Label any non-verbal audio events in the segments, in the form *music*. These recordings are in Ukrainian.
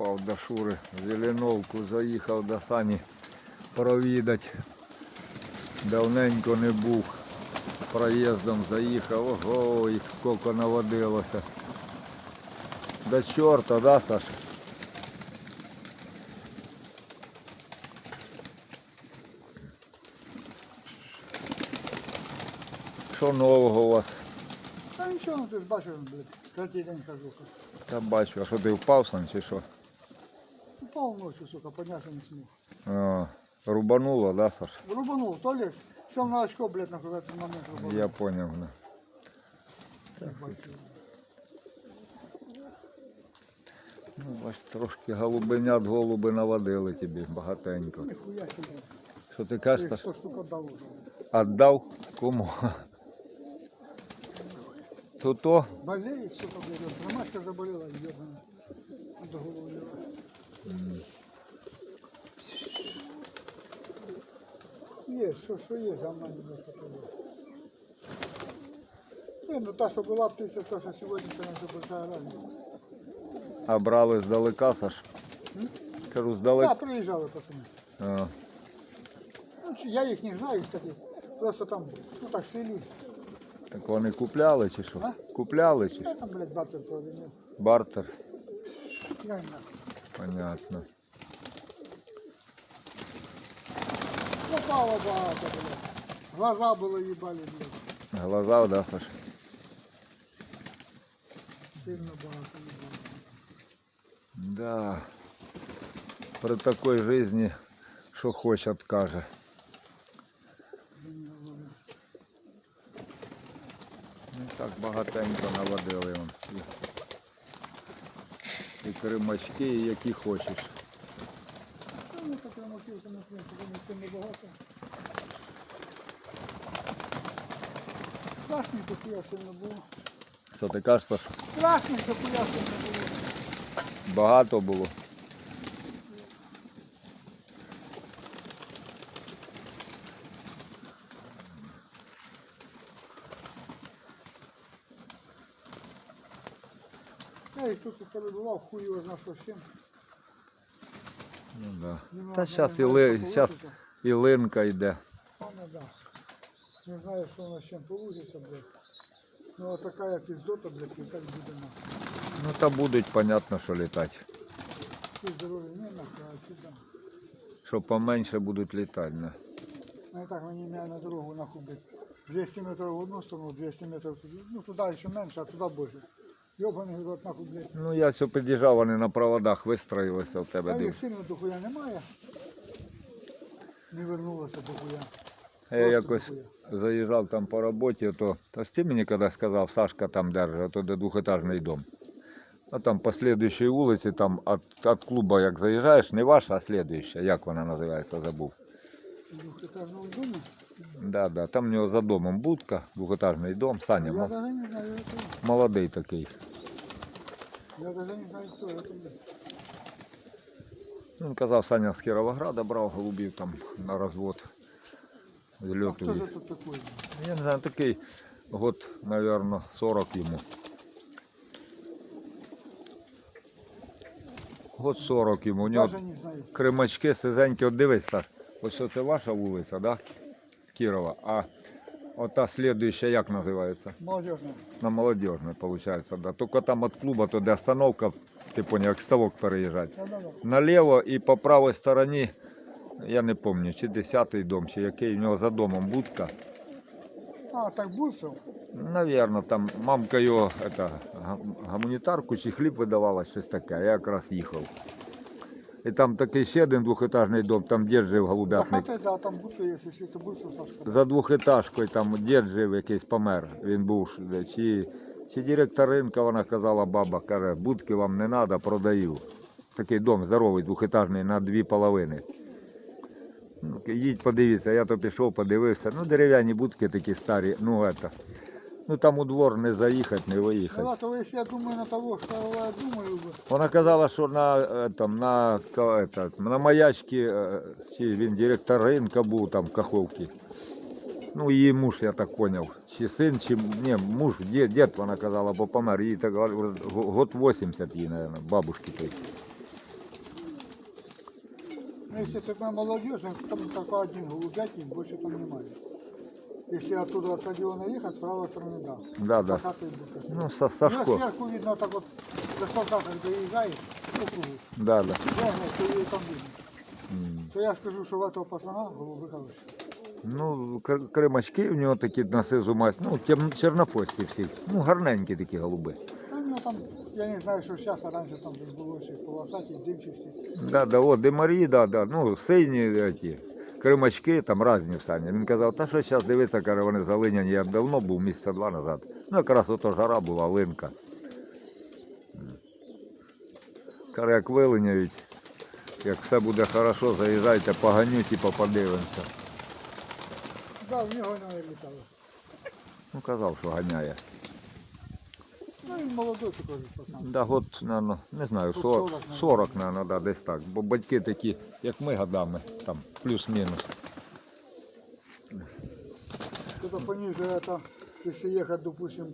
Попав до Шури Зеленовку, заїхав до Сані провідать. Давненько не був. Проїздом заїхав, ого, і скільки наводилося. До чорта, да, Саш? Що нового у вас? Та нічого, ти ж бачиш, блядь, третій день хожу. Та бачу, а що ти впав сам чи що? Упав ночью, сука, поднявся не смог. А, рубануло, да, Саш? Рубанул, в туалет, сел на очко, блядь, в этот момент рубанул. Я поняв. Да. Ну, бач, трошки голубенят голуби наводили тобі багатенько. Нихуя себе. Що ти кажеш, Саш? сто штук отдал уже. Отдав кому? То то? Болеет, сука, блядь, ромашка заболела, ебаная. До головы лила. Есть, что, что есть, а она не. Не, ну та, что была птица, то, что сегодня, конечно, большая разница. А брали здалека, Саш? Кажу, Да, здалека. приезжали пацаны. А, Ну, чи- я их не знаю, кстати. Просто там, ну так, свели. так вони купляли чи що? А? Купляли чи що? Я там, блядь, бартер провинил. Бартер. Я не знаю. Понятно. Попало багато, блядь. Глаза было ебали, блядь. Глаза, да, Саш? Сильно багато ебали. Да. При такой жизни, що хоче, каже. Ну так багатенько наводили он. І, кримачки, і які хочеш. Ну, не вони сильно багато. Страшний я сильно було. Що ти кажеш, Саш? Страшний я не було. Багато було. Тут перебував, хуй його знав, що з чим. Ну, да. Нема- Та зараз і, ли, щас і линка йде. Вона, да. Не знаю, що вона з чим получиться, блядь. Ну, от така як іздота, блядь, і так буде нахуй. Ну та будуть, понятно, що літати. Ці здорові не нахуй, а там. Що поменше будуть літати. Да. Ну, так мені мене на дорогу нахуй, блядь. 200 метрів в одну сторону, 200 метрів туди. Ну, туди ще менше, а туди більше. Йобаний рот, нахуй, блядь. Ну я все під'їжджав, вони на проводах вистроїлися в тебе. А їх Див. сильно до немає. Не вернулося до хуя. Я Просто якось дохуя. заїжджав там по роботі, то, то ж ти мені коли сказав, Сашка там держить, то де двохетажний дом. А там по слідуючій вулиці, там від, від клуба як заїжджаєш, не ваша, а слідуюча, як вона називається, забув. В двохетажному домі. Да, да, там у нього за домом будка, двохетажний дом, Саня, Я мо- навіть не знаю, это. молодий такий. Я навіть не знаю, хто це. блядь. Він казав, Саня з Кіровограда брав голубів там на розвод. А хто ж тут такий? Я не знаю, такий год, мабуть, 40 йому. Год 40 йому. У нього Даже не знаю. кримачки сизенькі. От дивись, Саш, ось що це ваша вулиця, да? Кірова. А ота слідуюча як називається? Молодежна. На молодіжне, виходить, да. Тільки там від клуба, то де остановка, ти поняв, як ставок переїжджати. Наліво і по правій стороні, я не пам'ятаю, чи 10-й дом, чи який, у нього за домом будка. А, так Бурсов? Навірно, там мамка його это, гуманітарку чи хліб видавала, щось таке, я якраз їхав. І там такий ще один двохетажний дом, там дід жив За голубятник. хатою, да, там є, якщо це Бурсов, Сашка. За двохетажкою там дід жив якийсь помер. Він був чи, чи директоринка, вона казала, баба, каже, будки вам не треба, продаю. Такий дом здоровий, двохетажний на дві половини. Ну, їдь подивіться, я то пішов, подивився. Ну, дерев'яні будки такі старі, ну это. Ну там у двор не заїхати, не виїхати. Ну, да, то я думаю на того, что я думаю, Вона казала, що на, е, там, на, ка- это, на маячці, е, чи він директор ринка був там в Каховці. Ну, її муж, я так зрозумів. Чи син, чи ні, муж, дід, дід вона казала, бо помер. Їй так го- год 80 їй, мабуть, бабушки той. Ну, если такая молодежь, там только один голубятник, больше там немає. Если оттуда от стадиона ехать, с правой стороны, да. Да, да. Покатый будет. Ну, Са- Ну, Сашко. сверху видно, так вот, до солдата доезжает, по кругу. Да, да. Реально, что ее там видно. М. То я скажу, что у этого пацана голубы хорошие. Ну, кр- кримачки в нього такі на сизу масть, ну, тем, чорнопольські всі. Ну, гарненькі такі голуби. Ну, у него там, я не знаю, что сейчас, а раньше там было ще полосатые, дымчатые. Да, да, о, демарі, да, да. Ну, сині ті, кримачки, там різні стані. Він казав, та що зараз дивиться, каже, вони залиняні. Я давно був місяця два назад. Ну, якраз ото жара була, линка. Каже, як вилиняють, як все буде хорошо, заїжджайте, поганю, типу, подивимося. Да, в него не летало. Ну, казав, що ганяє. Ну, и молодой такой пацан. Да, год, наверное, не знаю, 40, 40, 40 наверное, да, десь так. Бо батьки такі, як ми годами, там, плюс-мінус. Кто-то пониже это, если ехать, допустим,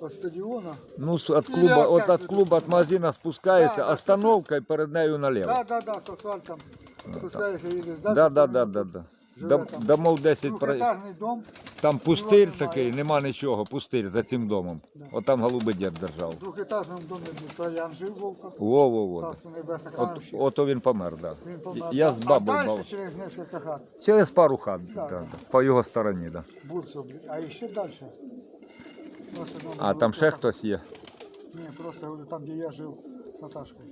от стадиона. Ну, с- от Или клуба, от, от клуба, от магазина спускаєшся, Да, да, остановка і перед нею наліво. Да, да, да, с асфальтом. Спускаешься, едешь дальше. Да, да, да, да, да. живе Дом, там. домов 10 про... Двухэтажный дом, Там пустир немає. такий, нема нічого, пустир за цим домом. Да. От там голуби дід держав. в двухэтажном доме был Троян жив Вовка. Во, во, во. Царство небесное, От, крановщик. ото він помер, да. Він помер. Я з А бабою дальше бав. через несколько хат. Через пару хат, Да, да, да. да. по його стороні, да. Бурцев, блин. А еще дальше. Просто дом А был там ще только- хтось є. Не, просто говорю, там, где я жил с Наташкой.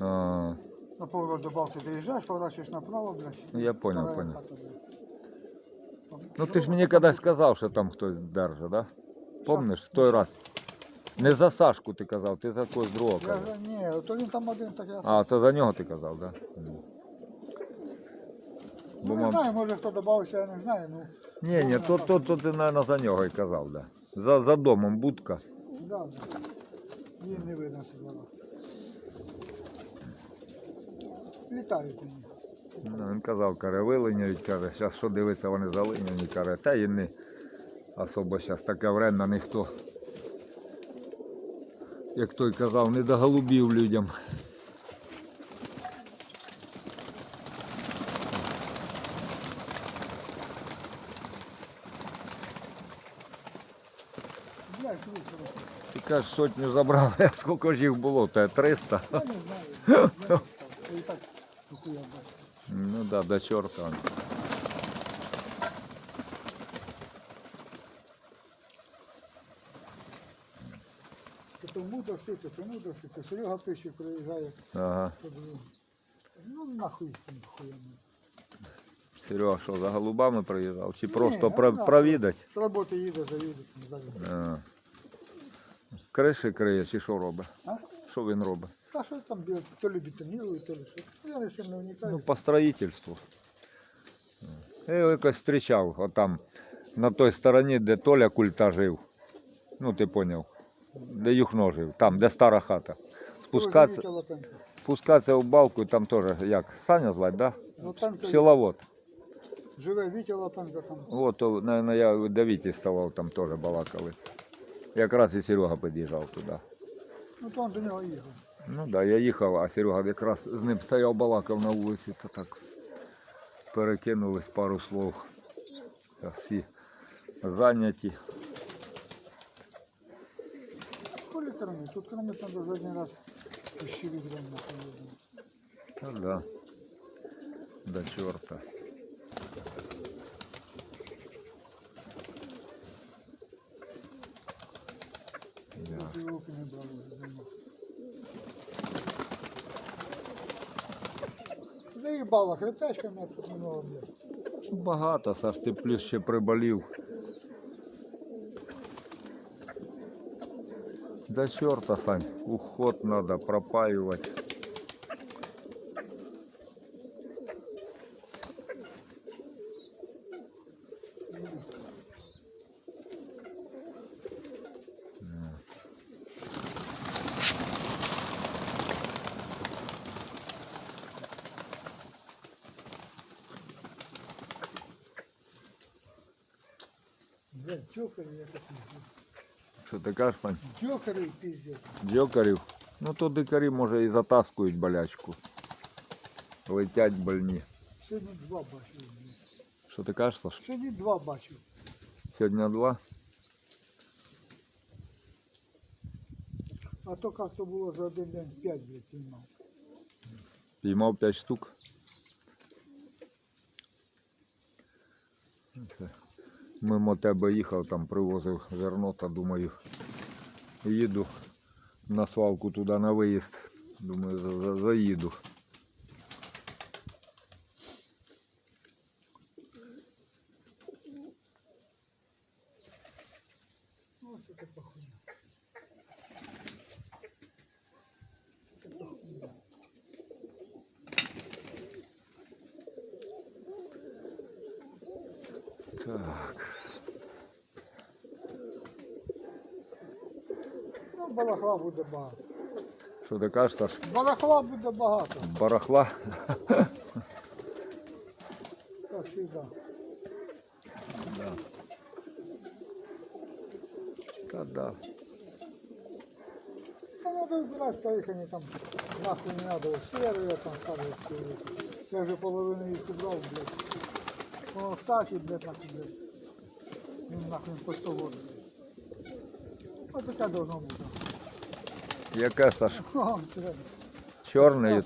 А, На поворот до Балты доезжаешь, поворачиваешь направо, блядь. Ну, я понял, вторая понял. хата, блядь. Ну ти ж мені колись сказав, що там хтось держить, да? Помниш, в той раз. Не за Сашку ти казав, ти за когось другого Я, казав. за- ні, то він там один так я. А, це за нього ти казав, так? Да? Ну, не мам- знаю, може хто додався, я не знаю. Ну, Ні, ні, то, то, то ти, мабуть, за нього і казав, да. За, за домом будка. да, да. Її не видно з двора. Літають. Ну, він казав, каже, вилиняють, каже, зараз що дивиться, вони залиняні, каже, та і не особо зараз таке время ніхто. Як той казав, не до голубів людям. Ти кажеш, сотню забрали, а скільки ж їх було? Те 300? Я не знаю. *laughs* Я не знаю. Я і так Ну да, до чорта. То тому досити, тому досити. Серега пише, приїжджає. Ага. Ну нахуй тим хуям. Серега, що за голубами приїжджав? Чи просто про, провідать? З роботи їде, заїде, там заїде. А. Криші криє, чи що робить? А? Що він робить? Та що там біло, то ли бетонують, то ли що. Ну, Я сильно вникаю. Ну, по строїтельству. Я його якось зустрічав, отам, на той стороні, де Толя культа жив. Ну, ти поняв. Де Юхно жив, там, де стара хата. Спускатися, спускатися в балку, там теж, як, Саня звать, да? Лапенко Силовод. живе Вітя Лапенко там. От, то, наверное, я до Віті ставав, там теж балакали. Якраз і Серега під'їжджав туди. Ну он до нього їхав. Ну так, да, я їхав, а Серега якраз з ним стояв, балакав на вулиці, то так перекинулись пару слов. Та всі зайняті. Коли кроме, тут кроме там до задній раз ще відрем нахуй. Та да. До чорта. Я. Ти руки не брали вже давно. Заїбала хребтачками, а тут много блядь. Багато, Саш, ти плюс ще приболів. До чорта, Сань, уход надо пропаювати. Що ти кажеш, пань? Джокери пиздец. Дьокарів. Ну то дикарі може і затаскують болячку. Летять больні. Сьогодні два бачив. Що ти кажеш, Саш? Сьогодні два бачив. Сьогодні два. А то як то було за один день п'ять, блядь, піймав. Піймав 5 штук. Мимо тебе їхав, там привозив зерно, та думаю, їду на свалку туди на виїзд. Думаю, за- за- заїду. Ось це похуй. Балахла буде багато. Що ти кажеш, Саш? Балахла буде багато. Барахла? Так, завжди. Да. Та да. Та надо вибирати старих, вони там нахуй не надо. Серые там ставлять. Я вже половину їх убрав, блядь. Воно статі, блядь, нахуй, блядь. Він нахуй по 100 років. Ось таке должно бути. Яке Саш? *laughs* Чорний?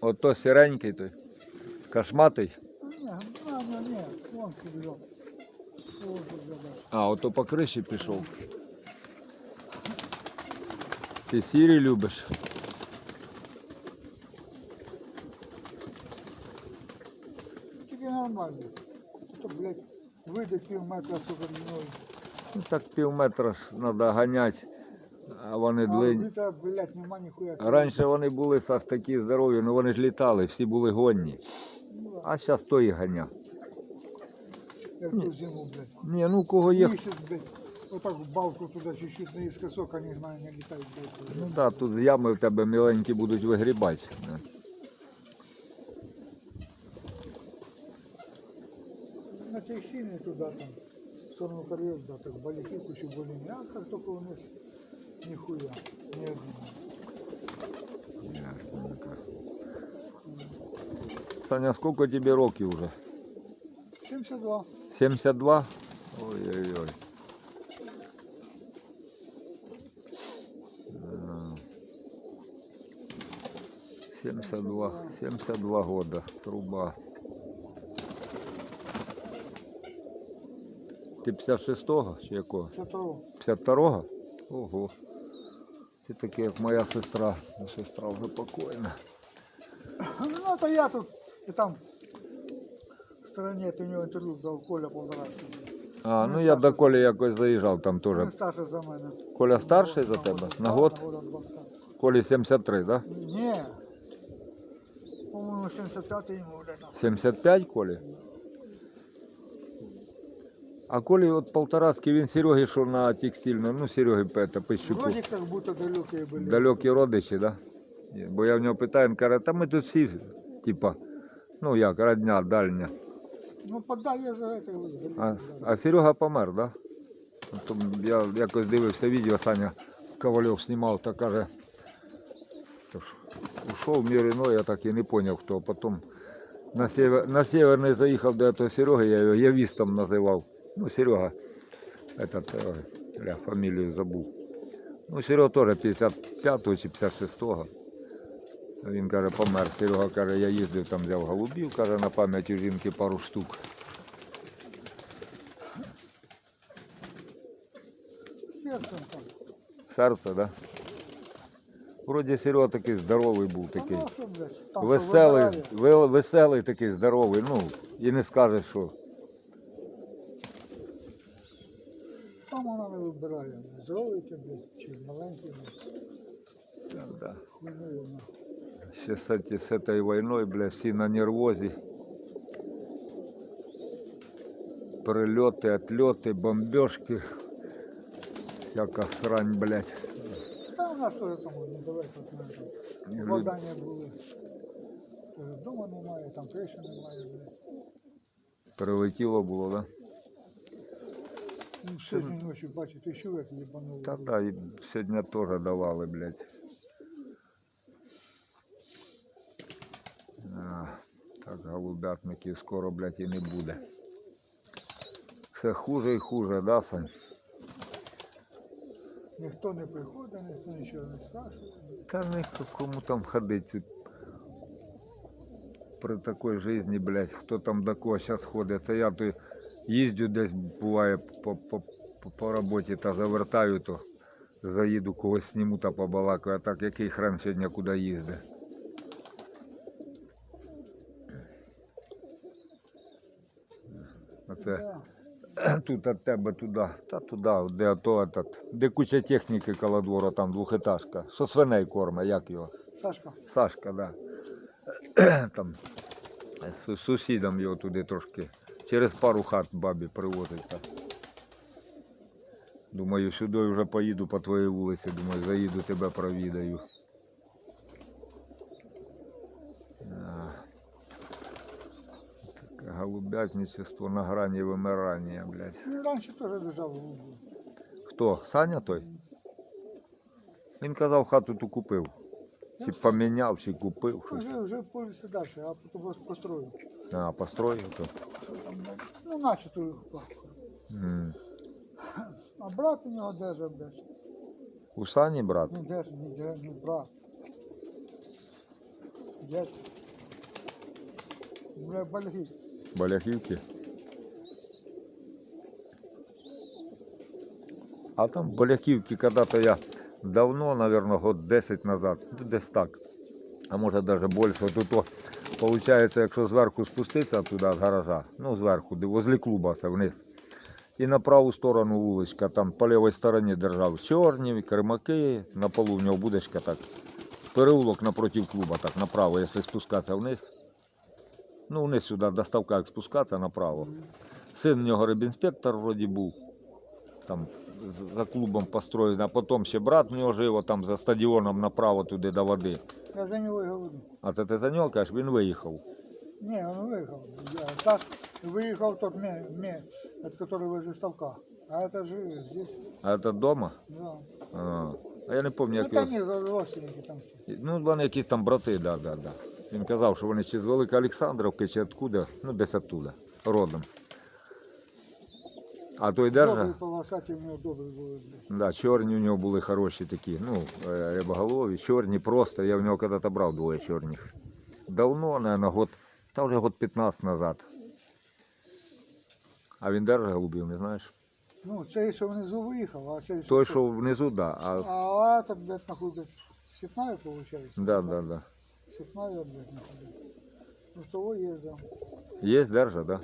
Ото сіренький той. Кошматий. Ось, блядь. А, ото по криші пішов. Ти сірі любиш? Тільки нормально. То, блядь, вийде пів метра сука мною. Ну так пів метра ж треба ганяти, а вони длинні. віта, блядь, нема ніхуя. Раніше вони були Саш, такі здорові, ну вони ж літали, всі були гонні. Ну, А зараз то і ганя. Як ту зиму, блядь. Ні, ну кого є. Місяць, блядь. Отак в балку туди чуть-чуть наискосок, они знаю, не літають, блядь. Ну так, тут ями в тебе міленькі будуть вигрібати. Да. На тих сіни туди там, в сторону кар'єр, да, так баліки ще более. А только вниз, ніхуя, ні одного. Саня, сколько тебе років вже? 72. 72? Ой-ой-ой. Да. 72, 72 года, труба. Ти 56-го чи якого? Це того. 52-го? Ого. Ти такий, як моя сестра. Сестра вже покойна. Ну, то я тут, і там, в стороні, у нього інтерв'ю дав Коля Полторацький. А, ну я до Колі якось заїжджав там Він старший за мене. Коля старший за тебе? На год? Колі 73, так? Да? Ні. По-моєму, 75 йому вже там. 75 Колі? А Колі от Полтораски, він Сереги, що на текстильну, ну Сереги Пета, Пищуку. Вроде как будто далекі були. Далекі родичі, да? Бо я в нього питаю, він каже, та ми тут всі, типа, ну як, родня, дальня. Ну, подай я за это. А, а Серега помер, да? То я якось дивився відео, Саня Ковальов знімав та каже, то ж, ушов Міріно, я так і не зрозумів, хто. Потім на, север, на Северний заїхав до того Сереги, я його явістом називав. Ну, Серега, этот, е, ля, фамілію забув. Ну, Серега теж 55-го чи 56-го. Він каже, помер. Серега каже, я їздив там, взяв голубів, каже, на пам'ять у жінки пару штук. Сердцем там. Серце, да? Вроді Серега такий здоровий був такий. ну, Веселий, веселий такий здоровий, ну, і не скажеш, що. Там вона не вибирає. Здоровий ти, блядь, чи маленький, блядь. Да, да. Хуйною вона. Ще з, эти- з цією війною, бля, всі на нервозі. Прильоти, отльоти, бомбежки. Всяка срань, блядь. Та у нас теж там недалеко. Ні, Там люди- Владання були. Теж Дома немає, там криші немає, блядь. Прилетіло було, да? Ну, сьогодні ночі, бачите, чоловік їбанув. Та да, і сьогодні теж давали, блядь. Так, голубятників скоро, блядь, і не буде. Все хуже і хуже, да, Сань? Ніхто не приходить, ніхто нічого не скаже. Та не кому там ходить. При такій житті, блядь, хто там до кого зараз ходить. Це я то їздю десь, буває, по, по, по, по роботі та завертаю, то заїду когось сніму та побалакаю, а так який хрен сьогодні куди їздить. Оце *clears throat* тут від тебе туди, та туди, де ото, этот, де куча техніки коло двору, там двохетажка. Що свиней корме, як його? Сашка, Сашка, да. *clears throat* Там сусідам його туди трошки. Через пару хат бабі привозить. Так. Думаю, сюди вже поїду по твоїй вулиці, думаю, заїду тебе провідаю. Да. Голубятничество на грані вимирання, блядь. він раніше теж держав голубу. Хто? Саня той? Він казав, хату ту купив. Чи поміняв, чи купив щось. Вже, вже полісі далі, а потім построїв. А, построїв то. Ну, наче ту М. А брат у нього держав, блядь. У Сані брат? Не держав, не держав, ну брат. Дядь. Бля, бальги. Баляхівки. А там Баляхівки когда-то я давно, наверное, год 10 назад, ну, десь так. А може навіть більше. То, виходить, якщо зверху спуститися туди з гаража, ну зверху, возле клуба це вниз. І на праву сторону вуличка, там по лівій стороні держав чорні, кермаки, на полу в нього будочка так. Переулок напротив клуба, так направо, якщо спускатися вниз. Ну, вниз сюди доставка як спускатися направо. Син в нього рибінспектор вроді був. Там за клубом построєний, а потім ще брат в нього жив, там за стадіоном направо туди до води. Я за нього і говорю. А це ти за нього кажеш, він виїхав. Не, он выехал. Я, Саш, выехал тот ме, ме, от который возле ставка. А это же здесь, А це вдома? да. А, а я не пам'ятаю, Это як його. они родственники там все. Ну, вони якісь там брати, да, да, да. Він казав, що вони чи з Великої Олександровки, чи откуда, ну десь оттуда, родом. А той держа, Добрый полосатый у него добрый был. блядь. да, чорні у нього були хороші такі, ну, е, рибоголові, чорні просто. Я в нього коли-то брав двоє чорних. Давно, наверное, год, та вже год 15 назад. А він держа голубів, не знаєш? Ну, цей, що внизу виїхав, а цей, Той, що внизу, да. А, А это, блядь, нахуй, блядь, сипная получается. да, да, да. Сипная, блядь, нахуй. блядь. Ну, того ездил. Є держа, да?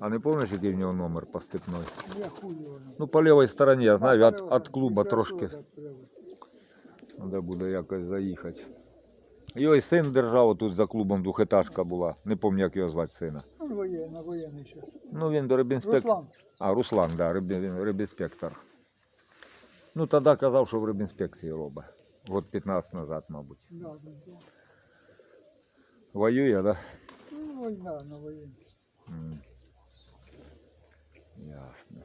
А не пам'ятаєш, який в нього номер по степной? Я хуй его. нахуй. Ну, по лівій стороні, я знаю, від, Полево від там, клуба після трошки. суда, правий. Треба буде якось заїхати. Його і син держав тут за клубом двохетажка була. Не пам'ятаю, як його звати сина. Он военный, на военный сейчас. Ну він до рибінспектора. Руслан. А, Руслан, да, рибі- він рибінспектор. Ну, тоді казав, що в рибінспекції робить. Год 15 назад, мабуть. Да, да, да. Воює, да? Ну, война на военный. Ясно.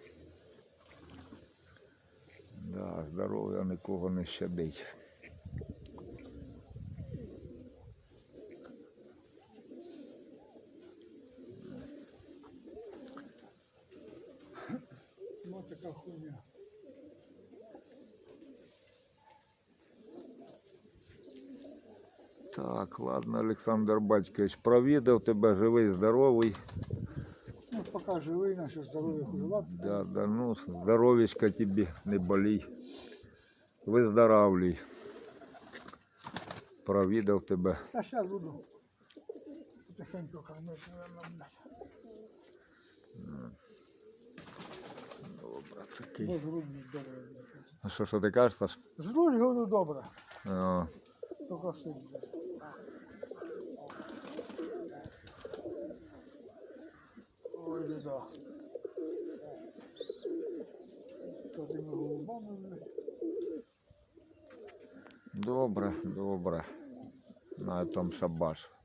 Да, здоров'я нікого не щадить. Вот такая хуйня. Так, ладно, Олександр Батькович, провідав тебе, живий, здоровий. Ну, пока живый, наше здоровье хуже. Да, да, ну, здоровечка тобі, не болій. Виздоравлюй. Провідав тебе. А сейчас буду потихоньку кормить, наверное, блядь. Добре, такий. А що, що ти кажеш, Саш? Жруть, говорю, добре. А, Только сын, Добре, добре. На этом шабаш.